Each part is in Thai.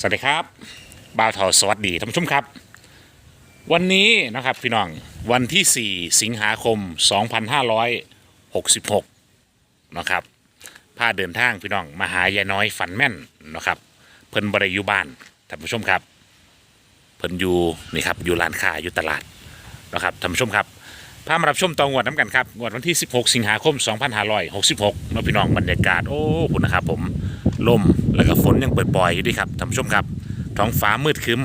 สวัสดีครับบ่าวเทาสวัสดีท่านผู้ชมครับ วันนี้นะครับพี่น้องวันที่ 4 สิงหาคม 2566นะครับพาเดินทางพี่น้องมาหายายน้อยฝันแม่นนะครับเพิ่นบริยุบ้านท่านผู้ชมครับเพิ่นอยู่นี่ครับอยู่ร้านค้าอยู่ตลาดนะครับท่านผู้ชมครับพามารับชมตองวดน้ำกันครับงวดวันที่ 16 สิงหาคม 2566นาะพี่น้องบรรยากาศโอ้คุณนะครับผม ลมแล้วก็ฝนยังเปิดปล่อยอยู่ด้วยครับท่านผู้ชมครับ ท้องฟ้ามืดครึ้ม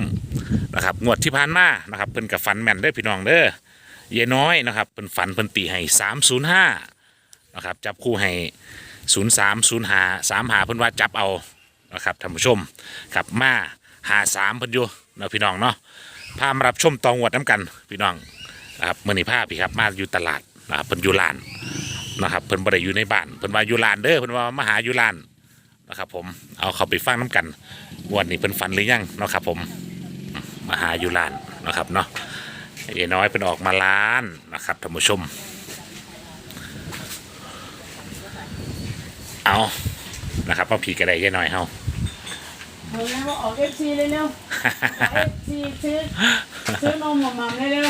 นะครับงวดที่ผ่านมานะครับเพิ่นกับฟันแม่นได้อพี่น้องเด้อเยน้อยนะครับเพิ่นฝันเพิ่นตีให้สามศูนย์ห้านะครับจับคู่ให้ศูนย์สามศูนย์หาสามหาเพิ่นว่าจับเอานะครับท่านผู้ชมครับมาหาสามเพิ่นอยู่นะพี่น้องเนาะพามารับชมตองวดน้ำกันพี่น้องนะครับมื่อนี้พาพี่ครับมาอยู่ตลาดนะครับเพิ่นอยู่ลานนะครับเพิ่นบ่ได้อยู่ในบ้านเพิ่นว่าอยู่ลานเด้อเพิ่นว่ามาหาอยู่ลาน นะครับผมเอาเขาไปฟังน้ำกันงวันนี้เป็นฝันหรือยังเนาะครับผมมาหาอยู่ร้านนะครับเนาะเอ๋น้อยเป็นออกมาร้านนะครับท่านผู้ชม เอานะครับพ่อผีกระไดยายน้อยเฮาเอาแล้วว่าออกเอฟซีเลยเร็วเอฟซีซื้อซื้อนมมามาเร็ว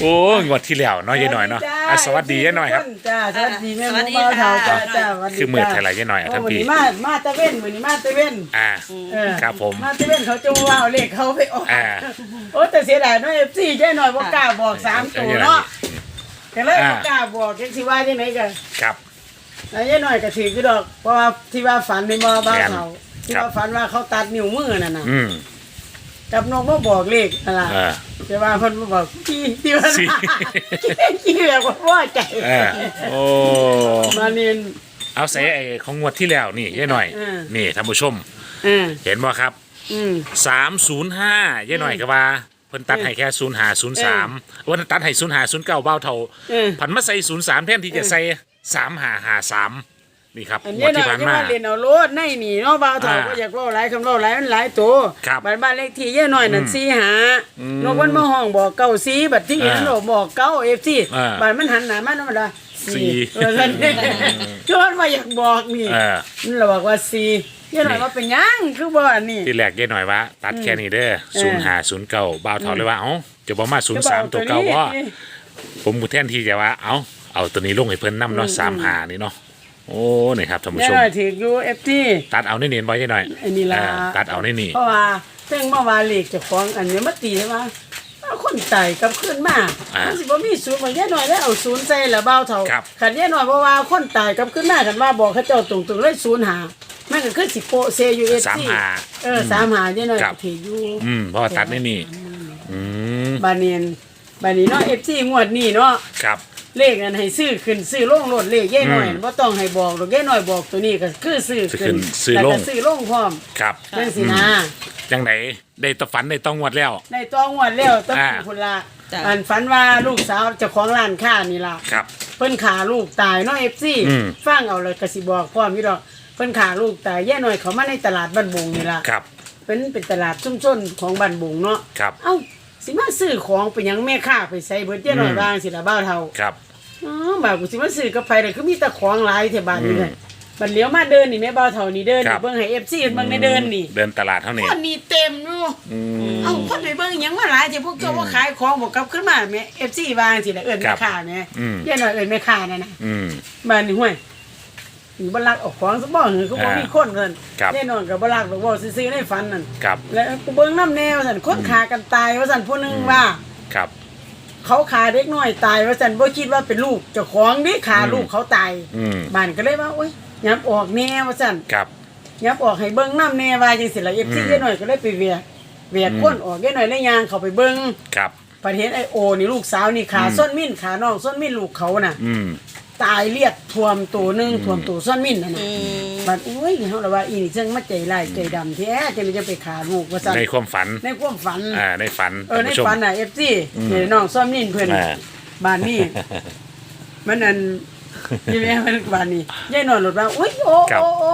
โอ้งวดที่แล้วเนาะยายน้อยเนาะอะสวัสดียายน้อยครับ จ้าสวัสดีแม่สหวัมูสดีเบาเท่าค่ะจ้าจ้าสวัสดีคือมือไทยไรยายน้อยอะโอ้ท่านวันพี่นี้มามาตะเว้นวันนี้มาตะเว้นอ่า เออครับผม มาตะเว้นเขาจะว่าเอาเลขเขาไปออกอ่า โอ้แต่เสียดายเนาะเอฟซีใช่หน่อยบ่กล้าบอกสามตัวเนาะก็เลยบ่กล้าบอกจังสิว่าจังไหนกันครับ แล้วยายน้อยก็ถือคือดอกเพราะว่าที่ว่าฝันในบ่บ้าแม่นเขาที่ครับว่าฝันว่าเขาตัดนิ้วมือนั่นน่ะ อืม กับน้องบ่บอกเลขอะไรอ่า แต่ว่าเพิ่นบ่บอกพี่ที่ว่าสิ ขี้แบบว่าพอใจอ่โอ้มาเรียน เอาใส่ไอ้ของงวดที่แล้วนี่ยายหน่อยนี่ท่านผู้ชมเห็นบ่ครับสามศูนย์ห้ายหน่อยกับว่าเพิ่นตัดให้แค่ศูนย์หาศูนย์สามวันตัดให้ศูนย์หาศูนย์เบ้าเท่าเออ ผันมาใส่ศูนย์ส03แทนที่จะใส่สามหาหาสาม นี่ครับอันงนี้วดหน่ที่อยผ่านจะมา มาเรียนเอาโลดในนี่เนาะบ่าวเฒ่าอ่าก็อยากเล่าหลายคำเล่าหลายมันหลายตัวครับบ้านบ้านเลขที่เย่หน่อยนั่นอืมสี่หาอืมนกมันมาห้องบอกเก้าสีบัดที่อ่านั้นเราบอกเก้าเอฟซีอ่าบ้านมันหันหน้ามาธรรมดาสี่เออนั่นจนว่าอยากบอกนี่เออมันเราบอกว่าสี่เย่หน่อยนี่ว่าเป็นหยังคือบ่อันนี้ ที่แรกย่ายหน่อยว่า ตัดแค่นี้เด้อเอศูนย์อหาศูนย์เก้าเบ้าเท่าเลยว่าเอ้าจะบอกมาศูนย์สามตัวเก้าว่าผมกูแทนที่จะว่า เอ้าเอาตัวนี้ลงให้เพิ่นนํเนาะสามหานี่เนาะ โอ้นี่ครับท่านผู้เย่ชหมน่อยถืออยู่เอฟซีตัดเอาในนี่บ่ย่ายหน่อยอันนี้ล่ะเออตัดเอาในนี่เพราะว่าซึ่งเมื่อวานเลขเจะฟ้าของอันนี้มาตีใช่ไหมเอาคนตายกลับขึ้นมาอ่ามัมันสิบ่มีศูนย์บางแย่หน่อยแล้วเอาศูนย์ใส่ละเบาเท่าครับขันแย่หน่อยเพราะว่าคนตายกลับขึ้นมาขันว่าบอกเขาเจ้าตรงๆเลยศูนย์หามันก็คือสิโปะเซยูเอสสามหา เออสามหาแย่หน่อยครับ ถืออยู่ อืมเพราะว่าตัดในนี่อืมบาเนียนบานี้เนาะเอฟซีงวดนี้เนาะครับ เลขนั้นให้ซื้อขึ้นซื้อลงโลดเลขแย่หน่อยอืมบ่ต้องให้บอกหรอกแย่หน่อยบอกตัวนี้ก็คือซื้อซื้อขึ้ขึ้นนซื้อแล้วลก็งซื้อลงพร้อมครับจังสินะจังไหนได้ตะฝันได้ต้องงวดแล้วในตัวงวดแล้วต้องอ่าคุณละจ้ะอันฝันว่าลูกสาวเจ้าของร้านค้านี่ล่ะครับ เพิ่นขาลูกตายเนาะเอฟซีอืมฟังเอาเลยกสิบอกพร้อมอยู่ดอกเพิ่นขาลูกตายแย่หน่อยเขามาในตลาดบ้านบงนี่ล่ะครับเป็นเป็นตลาดชุมชนของบ้านบงเนาะครับเอ้า สิมาซื้อของไปหยังแม่ค้าไปใส่เบิดแย่หน่อยอืมบ้างสิล่ะบ้าวเฒ่าครับ อ๋อบ่ากูสิมาซื้อกับไผเลยคือมีแต่ของหลายแถวบ้านนี่อืมเลยบัดเลี้ยวมาเดินนี่แม่บ้าวเฒ่านี่เดินครันี่บ เบิ่งให้ FC เบิ่งในเดินนี่เดินตลาดเท่านี้คนนี่เต็มอยู่อืม เอ้าคนไปเบิ่งหยังว่าหลายแต่พวกเจ้าว่าขายของบอกกลับขึ้นมาแม่ FC วางสิละเอิ้นครัแม่บค้าแม่อืมเย่หน่อยเอิ้นแม่ค้านั่นน่ะอืม บ้านนี่ห้วยนี่ บ่รักเออกของซะบ่หือเขาบ่อ่ามีมีคนเพิ่นครับ แน่นอนก็บ่รักดอกบ่ซื่อๆในฝันนั่นครับแล้วกูเบิ่งน้ำแนวซั่นคนขากันตายว่าซั่นผู้หนึงว่า ครับ เขาขาเด็กน้อยตายว่าซั่นบ่คิดว่าเป็นลูกเจ้าของนี่ขาอืมลูกเขาตายอืม บ้านก็เลยว่าโอ๊ยยับออกแน่ว่าซั่นครับ ยับออกให้เบิ่งน้ำแน่ว่าจังซี่ล่ะ FC อืม เด็กน้อยก็เลยไปเวียกเวียกอืมคนออกเด็กน้อยเลยย่างเข้าไปเบิ่งครับ ประเห็นไอโอนี่ลูกสาวนี่ขาอืม ส้นมิ่นขาน้องส้นมิ่นลูกเขาน่ะ อืม ตายเลียดท่วมตัวหนึงท่วมตัวส้นมิ่นนั่นน่ะอืมบัดอุ้ยเฮาละว่าอีนี่เชิงมาใจร้ายใจดำแท้จะมันจะไปขาลูกว่าซั่นในความฝัน ในความฝัน อ่าในฝันเออท่านในผู้ชม ฝันน่ะ FC อืมนี่น้องส้นมิ่นเพิ่นอ่า บ้านนี้ มันอันนี่แม่มันบ้านนี้ยายนอนรถว่าอุ้ยโอ้ครับ โอ้โอ้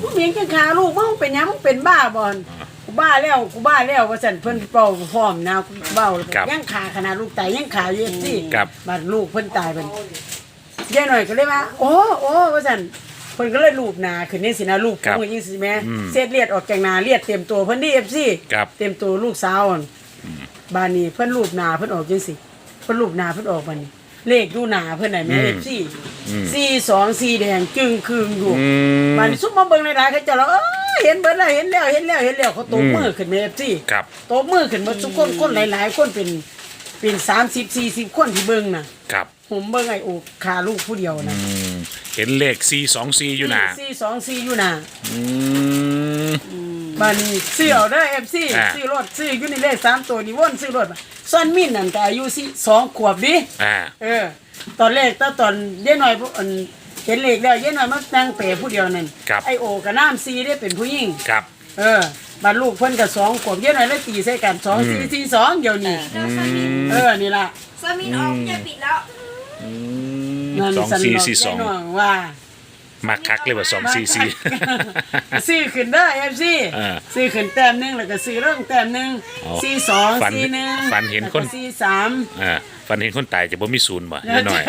มึงเห็นจังขาลูกมึงเป็นหยังมึงเป็นบ้าบ่อนกูบ้าแล้วกูบ้าแล้วว่าซั่นเพิ่นเป่าพร้อมนะกูเบ้าครับยังขาขนาดลูกตายยังขาอยู่ FC ครับบัดลูกเพิ่นตายเพิ่น ยายหน่อยก็เลยว่า โอ้โอ้ว่าซั่นเพิ่นก็เลยรูปหนาขึ้นนี่สินะรูปครับเพิ่นก็ยิ่งสิแม่อืมเส้นเลือดออกจากหนาเลือดเต็มตัวเพิ่นดี FC ครับ เต็มตัวลูกสาวอั่นบ้านนี้เพิ่นรูปหนาเพิ่นออกจังสิเพิ่นรูปหนาเพิ่นออกบัดนี้เลขดูหนาเพิ่นได้แม่อืม FC อืม42สีแดงจึงคืงอยู่ อืมบ้านนี้ซุมมาเบิ่งในร้านเขาเจะแล้วเอ้ยเห็นเบิดแล้วเห็นแล้วเห็นแล้วเห็นแล้วเขาตบอืมมือขึ้นแม่ FC ครับ ตบมือขึ้นหมดทุกคนคนหลายๆ คนเป็น เป็น30 40คนที่เบิ่งน่ะครับ ผมเบิ่งไอ้โอกขาลูกผู้เดียวนะอืม เห็นเลข4 2 4อยู่น่ะสี่สองสี่อยู่น่ะอืมบ้านนี้ซื้อเอาได้เอฟซีอ่า ซื้อรถซื้ออยู่ในเลขสามตัวนี่วนซื้อรถมาซ่อนมินนั่นก็อายุสิสองขวบดิ อ่า เออ ตอนแรกตอนตอนเย้หน่อยพวกอันเห็นเลขแล้วเย้หน่อยมานั่งเปรผู้เดียวนั่นครับ ไอโอกับน้ำซีได้เป็นผู้หญิง ครับ เออบ้านลูกเพิ่นกับสองขวบเย้หน่อยแล้วตีใส่กันสองสี่สี่สองเดี๋ยวนี้แล้วซามินเออนี่ล่ะซามินออกจะปิดแล้วอืนั่นมสองสันสี่หลอกสี่สเย้องหน่อยว่ามาคักเลยว่าสองสี่สี่ ซื้อขึ้นเด้อเอฟซีเออซื้อขึ้นแต้มหนึงแล้วก็ซื้อเรื่องแต้มหนึงเอาสี่สองฝันสี่หนึ่งฝันเห็นคน แล้วก็สี่สามอ่าฟันเห็นคนตายจะบ่มีศูนย์บ่นิดหน่อย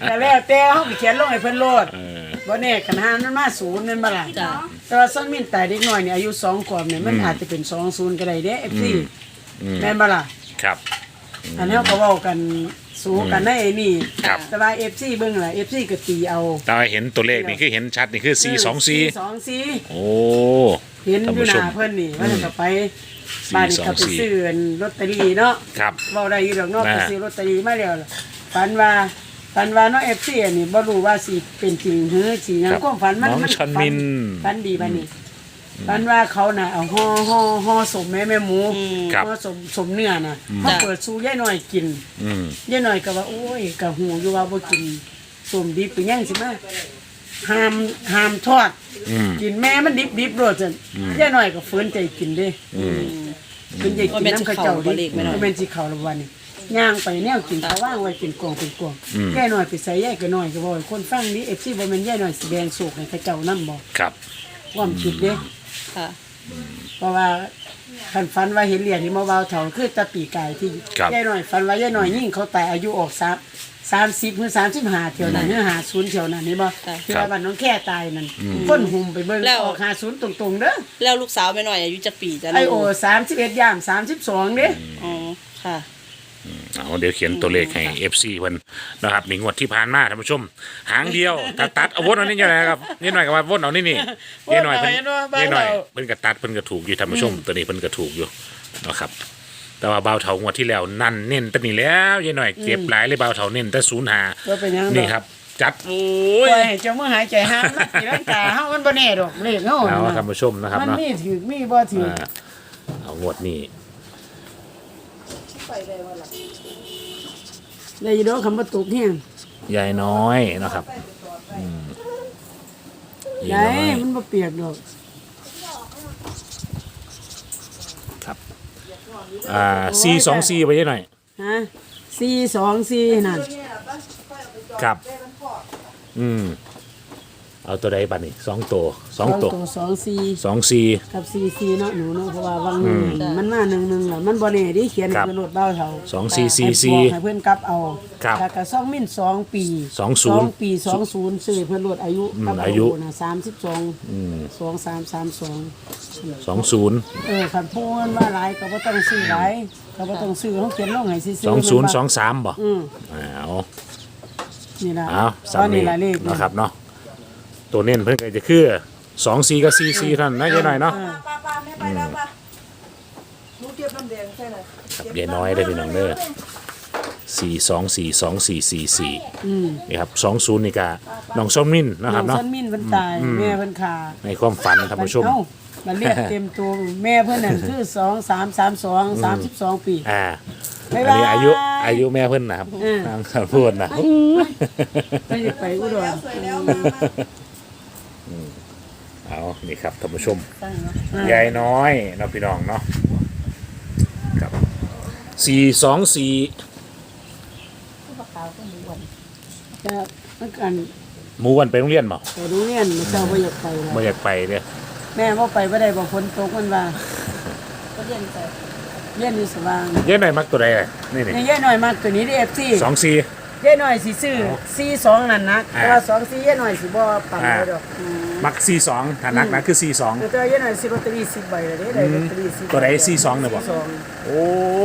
แต่แล้วแต่เฮาไปเขียนลงให้เพิ่นโลดเออ บ่แน่คันหามันมาศูนย์นั่นบ่ล่ะจ้ะ แต่ว่าซ่อนมินตายเด็กน้อยเนี่ยอายุ2ขวบเนี่ยมันอาจจะเป็น20ก็ได้เด้ FC อืมแม่นบ่ล่ะครับ อันนี้เขาก็เว้ากันสู้กันในไอ้นี่ครับ แต่ว่า FC เบิ่งล่ะ FC ก็ตีเอาแต่ว่าเห็นตัวเลขนี่คือเห็นชัดนี่คือสี่สองสี่424โอ้ เห็นอยู่หท่านผู้ชน้ามเพิ่นนี่ว่าจะไปบ้านนี่ก็ไป424ซื้ออันลอตเตอรี่เนาะครับ เว้าได้อยู่ดอกเนาะอ่าไปซื้อลอตเตอรี่มาแล้วล่ะฝันว่า ฝันว่าเนาะ FC อันนี้บ่รู้ว่าสิเป็นจริงหรือสิหยังความฝันมันน้องมันชอนมิน ฝันดีบัดนี้ฝันว่าเขาน่ะเอาห่อห่อห่อสมแม่แม่หมูครับ ห่อสมสมเนื้อน่ะมาเปิดสู่ยายน้อยกิน อืม ยายน้อยก็ว่าโอ้ยก็หูอยู่ว่าบ่กินสมดิบเป็นหยังสิมาห้ามห้ามทอด อืม กินแม่มันดิบดิบๆโลดจันย่าหน่อยก็ฝืนใจกินเด้อืมฝืนใจกินน้ำข้าวเจ้าว่าแม่นสิเข้าบ่เลขดิแม่น้อยก็เป็นสิเขาละวันนี้ ย่างไปแนวกินเขาว่างไว้เป็นกล่องเป็นกล่องย่าหน่อยไปใส่ย่ายก็น้อยก็บ่ให้คนฟังนี้ FC บ่แม่นย่าหน่อยสิแบ่งโศกให้ข้าเจ้านำบ่ครับ ความคิดเด้ค่ะ เพราะว่าคันฝันว่าเห็นเหรียญที่มาเว้าเฒ่าคือตะปีกายที่ครับย่าหน่อยฝันว่าย่าหน่อยยิ่งเขาตายอายุออก3 30หรือ35เที่ยวนั้นหรือ50เที่ยวนั้นนี่บ่ที่ว่าบ้านน้องแค่ตายนั่นคนหุ่มไปเบิ่งแล้วออก50ตรงๆเด้อแล้วลูกสาวแม่หน่อยอายุจะปีจ้ะไอโอสามสิบเอ็ดย่างสามสิบสองเด้ อ๋อค่ะ เอาเดี๋ยวเขียนตัวเลขให้ FC เพิ่นนะครับนี่งวดที่ผ่านมาท่านผู้ชม หางเดียวตัดตัดเอาวนเอานี่ยังไงครับนี่หน่อยกับว่าวนเอานี่นี่นี่หน่อยเพิ่นนี่หน่อยเพิ่นก็ตัดเพิ่นก็ถูกอยู่ท่านผู้ชมตัวนี้เพิ่นก็ถูกอยู่นะครับ แต่ว่าเบาเถางวดที่แล้วนั่นเน้นแตันี่แล้วยายหน่อยเก็บหลายเลยเบาเถาเน้นแต่ศูนย์หาว่าเป็นหยังดอกนี่ครับจัดโอ้ปยล่อยให้เจ้ามือหายใจห้ามนะตีร่างกายเฮามันบ่แน่ดอกเลขเฮาเอาน่ะท่านผู้ชมนะครับมันเนาะมีถือมีบ่ถืออ่าเอางวดนี้ ได้ยินดอกคำว่าตกแห้งยายน้อยนะครับอืมยายได้น้อยมันบ่เปียกดอกครับ อ่าสี่สองสี่ไปยังหน่อยฮะ4 2 4นั่น ครับ อืม เอาตัวใดบัดนี่สองตัวสองตัวสองสี่สองสี่กับ4 4เนาะหนูเนาะเพราะว่าวังหนึงมันมา1 1ล่ะมันบ่แน่ดิเขียนครับเป็นรถเบ้าเท่าสองสี่สี่ให้สี่บอกให้เพิ่นกลับเอาครับแล้วก็ซ่องมิ้นสองปีสองศูนย์สปีสองศูนย์ซื้อเพิ่นลดอายุอืมกับอายุนะสามสิบสองอืมสองสามสามสองสองศูนย์เออคันพูดว่าหลายก็บ่ต้องซื้อหลายก็บ่ต้องซื้อเขาเขียนลงให้ซื่อๆสองศูนย์มัสองสามบ่อืมเอานี่ล่ะเอาตสาอนมนี้นี้ล่ะเลขนะครับเนาะ ตัวเน้นเพิ่นก็จะคือสองสี่กับสี่สี่เท่านั้นนะยายน้อยเนาะ ป้าป้าไม่ไปแล้วป้าลูกเก็บน้ำแดงใช่ไหมครับยายน้อยได้อพี่น้องเด้อสี่สองสี่สองสี่สี่สี่อืมนี่ครับสองศูนย์นี่กะน้องส้มมินนะครับน้เนาะองซันมินเพิ่นตายแม่เพิ่นขาในความฝันท่านผู้ชม เอ้ามันเรียกเต็มตัวแม่เพิ่นนั่นคือ 2 3 3 2 32 ปี อ่าบ๊ายอันนี้บายอายุอายุแม่เพิ่นนะครับอืมทางคำพูดนะ ไปไปอุดรสวยแล้วมามา เอานี่ครับท่านผู้ชม ตั้งเนาะยายน้อยเนาะพี่น้องเนาะครับสี่สองสี่จะมันกันหมูวันไปโรงเรียนบ่ไปโรงเรียนมื้อเช้าบ่อยากไปแล้วไม่อยากไปเนี่ยแม่ว่าไปบ่ได้บ่ฝนตกมันว่าก็เรียนใจเรียนอยู่สว่างยายหน่อยมักตัวใดอะนี่นี่นี่ยายหน่อยมากตัวนี้ได้ FC สองสี่ ยายหน่อยสิซื้อซีสองนั่นนะอ่าแต่ว่าสองซียายหน่อยสิบ่ปั่นอ่าไว้ดอกมักซีสองฐานักนะคือซีสองแต่ว่ายายหน่อยสิลอตเตอรี่10ใบเลยเด้ได้ลอตเตอรี่10ตัวใด42เนี่ยบ่42โอ้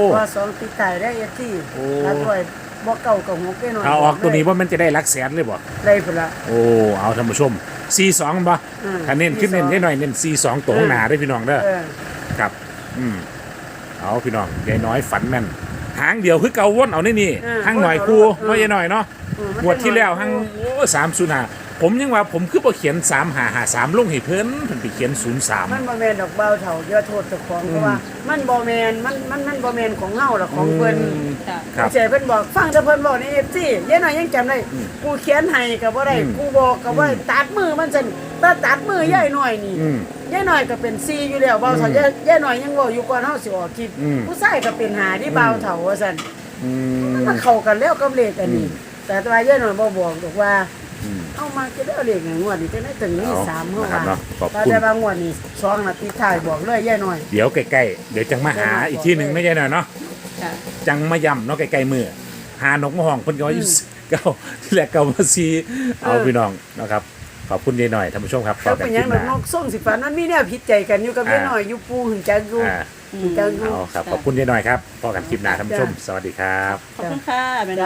เพราะว่าสองติดตายได้เอฟที่โอ้ ถ้าด้วยบ่เก่ากับหกได้หน่อยเอาออกตัวนี้ว่ามันจะได้หลักแสนเลยบ่ได้พุ่นละ โอ้เอาท่านผู้ชม C2 บ่อืมถ้าเน้นขึ้นเน้น C2 ได้หน่อยเน้น C2 ตัวข้างหน้าได้อพี่น้องเด้อเออ ครับ อืมเอาพี่น้องยายน้อยฝันแม่น หางเดียวคือเกาวนเอานี่นี่เออ หางหน่อยครูเออน้อยยายน้อยเนาะเออมันงวดที่แล้วจะหางน้อยโอ้สามศูนย์ห้า ผมยังว่าผมคือบ่เขียนสามหาหาสามลงให้เพิ่นเพิ่นไปเขียนศูนย์สาม มันบ่แม่นดอกเบาเฒ่าเยอะโทษเจ้าของเพราะว่า มันบ่แม่นมันมันมันบ่แม่นของเฮาหรอกของเพิ่นจ้ะครับไม่ใช่เพิ่นบอกฟังแต่เพิ่นบอกใน FC ยายน้อยยังจำได้กูเขียนให้ก็บ่ได้อืมกูบอกก็บ่ได้ตัดมือมันซั่นถ้าตัดมือยายน้อยนี่อืม ยายน้อยก็เป็นซีอยู่แล้วเบาเฒ่ายายยายน้อยยังเว้าอยู่ก่อนเฮาสิออกคลิปอืม ผู้ชายก็เป็นหาที่เบาเฒ่าว่าซั่น อืม มันเข้ากันแล้วกับเลขอันนี้อืมแต่ตัวย่าหน่อยบ่บอกบอกว่าอืม เอามาจะได้เอาเลขอย่างงวดนี้จะได้ถึงนี่เอาสามเมื่อนะครับวานเนาะขอบคุณแต่ได้บางงวดนี้สองนาทีถ่ายบอกเลยย่าหน่อย เดี๋ยวใกล้ๆเดี๋ยวจังมาหาอีกที่หนึ่งไม่ใช่หน่อยเนาะจ้ะจังมาย่ำเนาะใกล้ๆมือหานกมาห้องเพิ่นก็ว่าอยู่เก่าที่แรกเก่ามาซีเอาพี่น้องนะครับขอบคุณยายหน่อยท่านผู้ชมครับเขาเป็นหยังคดลิอกปหนน้ากส่งสิฝันมันมีแนวผิดใจกันอยู่กับอ่าย่าหน่อยอยู่ปูหึงจักอยู่อ่าหึงจักอยู่เอาครับขอบคุณยายหน่อยครับพอกันคลิปหน้าท่านผู้ชม สวัสดีครับ ขอบคุณค่ะแม่น